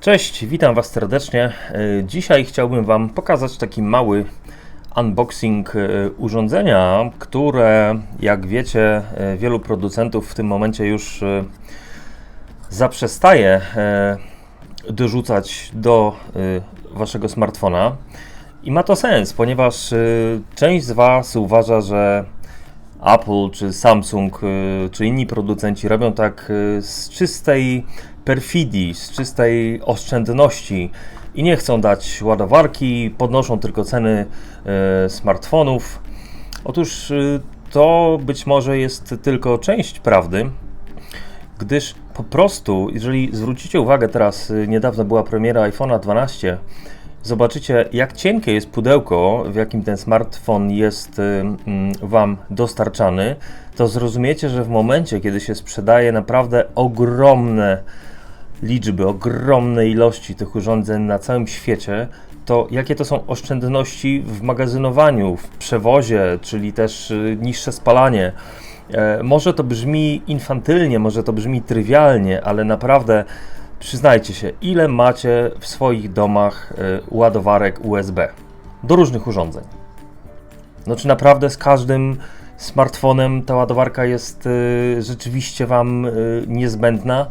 Cześć, witam Was serdecznie. E, Dzisiaj chciałbym Wam pokazać taki mały unboxing e, urządzenia, które, jak wiecie, e, wielu producentów w tym momencie już zaprzestaje dorzucać do Waszego smartfona. I ma to sens, ponieważ część z Was uważa, że Apple czy Samsung y, czy inni producenci robią tak y, z czystej perfidii, z czystej oszczędności i nie chcą dać ładowarki, podnoszą tylko ceny y, smartfonów. Otóż y, to być może jest tylko część prawdy, gdyż po prostu, jeżeli zwrócicie uwagę teraz, y, niedawno była premiera iPhone'a 12, zobaczycie jak cienkie jest pudełko, w jakim ten smartfon jest mm, Wam dostarczany, to zrozumiecie, że w momencie, kiedy się sprzedaje naprawdę ogromne liczby, ogromne ilości tych urządzeń na całym świecie, to jakie to są oszczędności w magazynowaniu, w przewozie, czyli też y, niższe spalanie. E, może to brzmi infantylnie, może to brzmi trywialnie, ale naprawdę przyznajcie się, ile macie w swoich domach e, ładowarek USB do różnych urządzeń. No czy naprawdę z każdym smartfonem ta ładowarka jest e, rzeczywiście Wam niezbędna?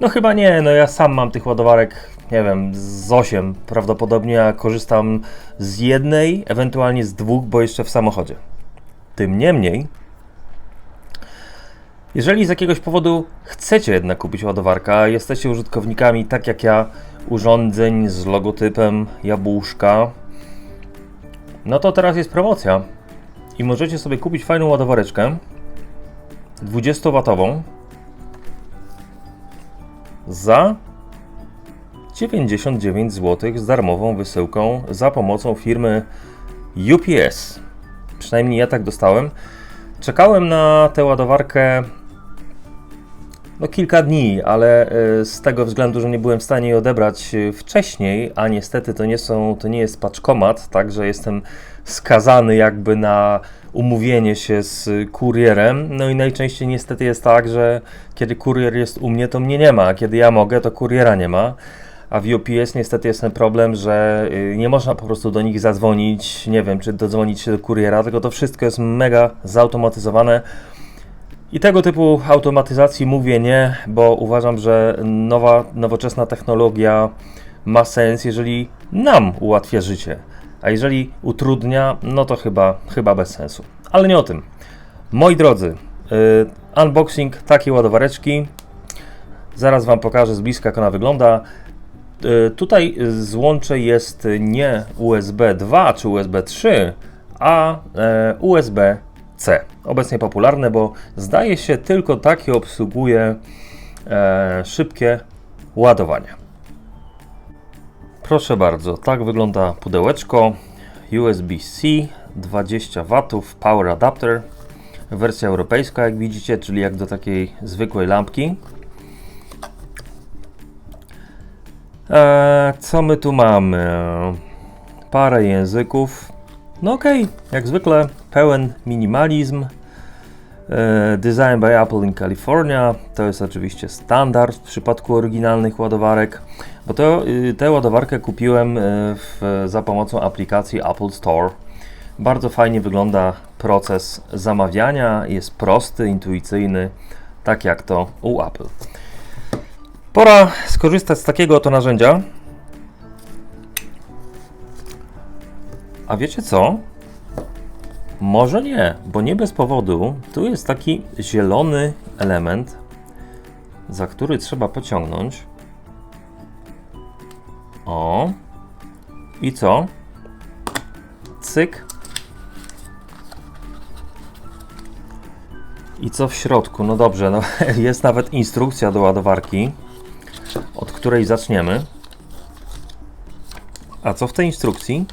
No chyba nie, no ja sam mam tych ładowarek, nie wiem, z 8 prawdopodobnie, ja korzystam z jednej, ewentualnie z dwóch, bo jeszcze w samochodzie. Tym niemniej, jeżeli z jakiegoś powodu chcecie jednak kupić ładowarkę, a jesteście użytkownikami, tak jak ja, urządzeń z logotypem jabłuszka, no to teraz jest promocja i możecie sobie kupić fajną ładowareczkę 20W za 99 zł z darmową wysyłką za pomocą firmy UPS. Przynajmniej ja tak dostałem. Czekałem na tę ładowarkę no kilka dni, ale e, z tego względu, że nie byłem w stanie jej odebrać e, wcześniej, a niestety to nie, są, to nie jest paczkomat, także jestem skazany jakby na umówienie się z kurierem. No i najczęściej niestety jest tak, że kiedy kurier jest u mnie, to mnie nie ma, a kiedy ja mogę, to kuriera nie ma. A w UPS niestety jest ten problem, że y, nie można po prostu do nich zadzwonić, nie wiem, czy dodzwonić się do kuriera, tylko to wszystko jest mega zautomatyzowane. I tego typu automatyzacji mówię nie, bo uważam, że nowa, nowoczesna technologia ma sens, jeżeli nam ułatwia życie. A jeżeli utrudnia, no to chyba, chyba bez sensu. Ale nie o tym. Moi drodzy, y, unboxing takiej ładowareczki. Zaraz Wam pokażę z bliska, jak ona wygląda. Y, Tutaj złącze jest nie USB 2 czy USB 3, a e, USB-C. Obecnie popularne, bo zdaje się tylko takie obsługuje e, szybkie ładowanie. Proszę bardzo, tak wygląda pudełeczko USB-C 20 W Power Adapter. Wersja europejska, jak widzicie, czyli jak do takiej zwykłej lampki. Eee, co my tu mamy? Parę języków. No okej, jak zwykle pełen minimalizm. Eee, design by Apple in California. To jest oczywiście standard w przypadku oryginalnych ładowarek. Bo to, y, tę ładowarkę kupiłem y, w, za pomocą aplikacji Apple Store. Bardzo fajnie wygląda proces zamawiania. Jest prosty, intuicyjny, tak jak to u Apple. Pora skorzystać z takiego oto narzędzia. A wiecie co? Może nie, bo nie bez powodu. Tu jest taki zielony element, za który trzeba pociągnąć. O. I co? Cyk. I co w środku? No dobrze, no jest nawet instrukcja do ładowarki od której zaczniemy. A co w tej instrukcji?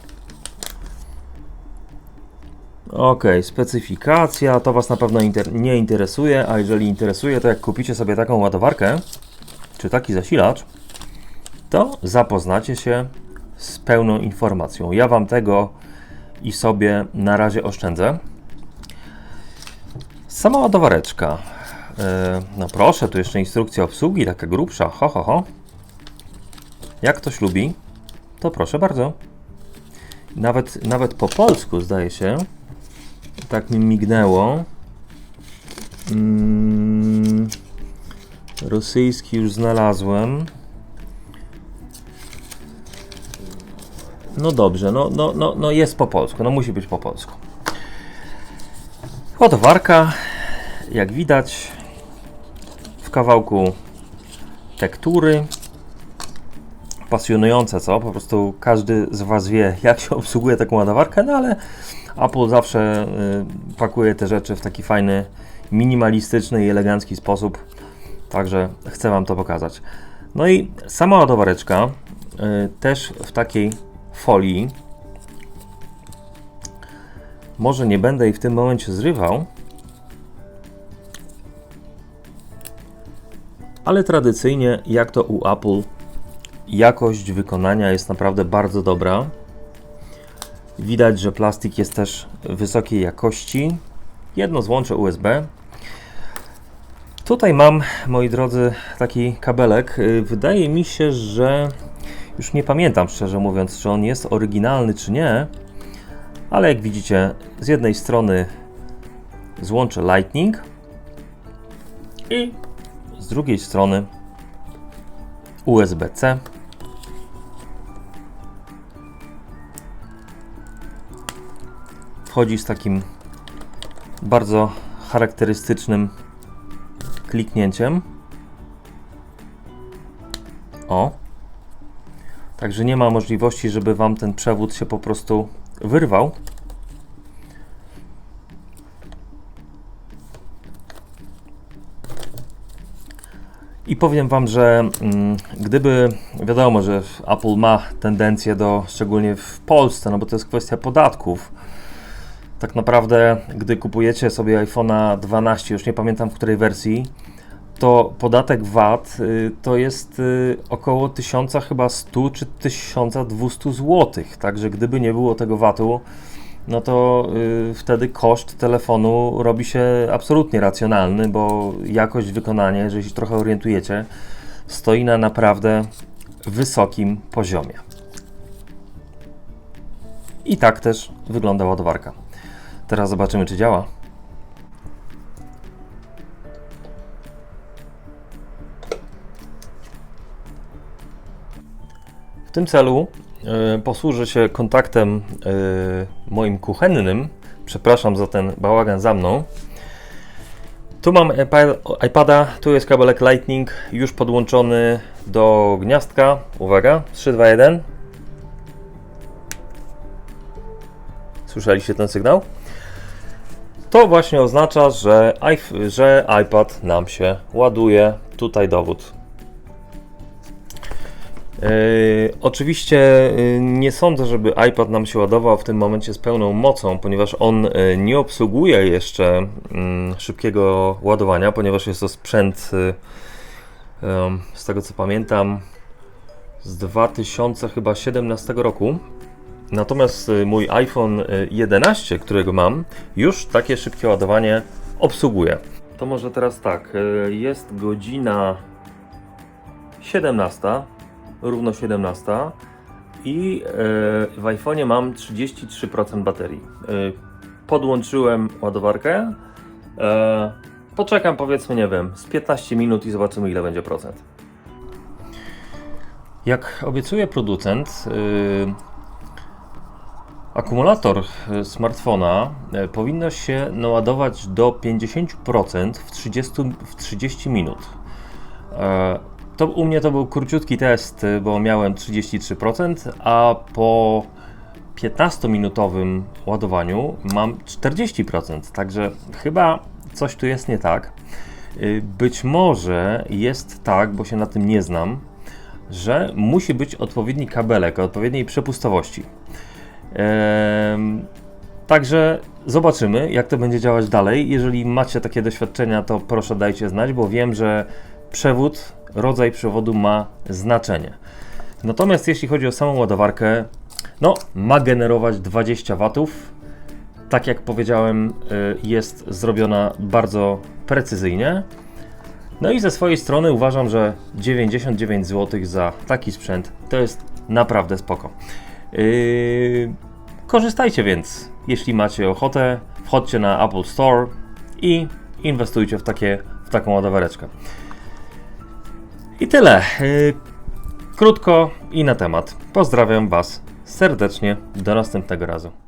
Ok, specyfikacja, to Was na pewno inter nie interesuje, a jeżeli interesuje, to jak kupicie sobie taką ładowarkę, czy taki zasilacz, to zapoznacie się z pełną informacją. Ja Wam tego i sobie na razie oszczędzę. Sama ładowareczka. Yy, no proszę, tu jeszcze instrukcja obsługi, taka grubsza, ho, ho, ho. Jak ktoś lubi, to proszę bardzo. Nawet, nawet po polsku zdaje się. Tak mi mignęło. Mm, rosyjski już znalazłem. No dobrze, no, no, no, no jest po polsku, no musi być po polsku. Ładowarka, jak widać, w kawałku tektury. Pasjonujące, co? Po prostu każdy z Was wie, jak się obsługuje taką ładowarkę, no ale Apple zawsze y, pakuje te rzeczy w taki fajny, minimalistyczny i elegancki sposób. Także chcę Wam to pokazać. No i sama ładowareczka y, też w takiej folii. Może nie będę jej w tym momencie zrywał, ale tradycyjnie, jak to u Apple, jakość wykonania jest naprawdę bardzo dobra. Widać, że plastik jest też wysokiej jakości. Jedno złącze USB. Tutaj mam, moi drodzy, taki kabelek. Y, Wydaje mi się, że już nie pamiętam szczerze mówiąc, czy on jest oryginalny, czy nie. Ale jak widzicie, z jednej strony złącze Lightning i z drugiej strony USB-C. Wchodzi z takim bardzo charakterystycznym kliknięciem. O. Także nie ma możliwości, żeby Wam ten przewód się po prostu wyrwał. I powiem Wam, że mm, gdyby wiadomo, że Apple ma tendencję do, szczególnie w Polsce, no bo to jest kwestia podatków. Tak naprawdę, gdy kupujecie sobie iPhone'a 12, już nie pamiętam w której wersji, to podatek VAT y, to jest y, około 1000 chyba 100 czy 1200 zł. Także gdyby nie było tego VAT-u, no to y, wtedy koszt telefonu robi się absolutnie racjonalny, bo jakość wykonania, jeżeli się trochę orientujecie, stoi na naprawdę wysokim poziomie. I tak też wygląda ładowarka. Teraz zobaczymy, czy działa. W tym celu e, posłużę się kontaktem e, moim kuchennym. Przepraszam za ten bałagan za mną. Tu mam iPa- iPada, tu jest kabelek Lightning już podłączony do gniazdka. Uwaga, 3, 2, 1. Słyszeliście ten sygnał? To właśnie oznacza, że, że iPad nam się ładuje. Tutaj dowód. Yy, oczywiście yy, nie sądzę, żeby iPad nam się ładował w tym momencie z pełną mocą, ponieważ on yy, nie obsługuje jeszcze mm, szybkiego ładowania, ponieważ jest to sprzęt, yy, ym, z tego co pamiętam, z 2017 roku. Natomiast y, mój iPhone y, 11, którego mam, już takie szybkie ładowanie obsługuje. To może teraz tak, y, jest godzina 17, równo 17 i y, w iPhone'ie mam 33% baterii. Y, Podłączyłem ładowarkę. Poczekam powiedzmy, nie wiem, z 15 minut i zobaczymy ile będzie procent. Jak obiecuje producent, y, Akumulator e, smartfona e, powinno się naładować do 50% w 30, w 30 minut. E, To u mnie to był króciutki test, bo miałem 33%, a po 15-minutowym ładowaniu mam 40%, także chyba coś tu jest nie tak. Być może jest tak, bo się na tym nie znam, że musi być odpowiedni kabelek o odpowiedniej przepustowości. Także zobaczymy, jak to będzie działać dalej. Jeżeli macie takie doświadczenia, to proszę dajcie znać, bo wiem, że przewód, rodzaj przewodu ma znaczenie. Natomiast jeśli chodzi o samą ładowarkę, no, ma generować 20 W. Tak jak powiedziałem, y, jest zrobiona bardzo precyzyjnie. No i ze swojej strony uważam, że 99 zł za taki sprzęt to jest naprawdę spoko. Yy, korzystajcie więc, jeśli macie ochotę, wchodźcie na Apple Store i inwestujcie w, takie, w taką ładowareczkę. I tyle. Yy, krótko i na temat. Pozdrawiam Was serdecznie. Do następnego razu.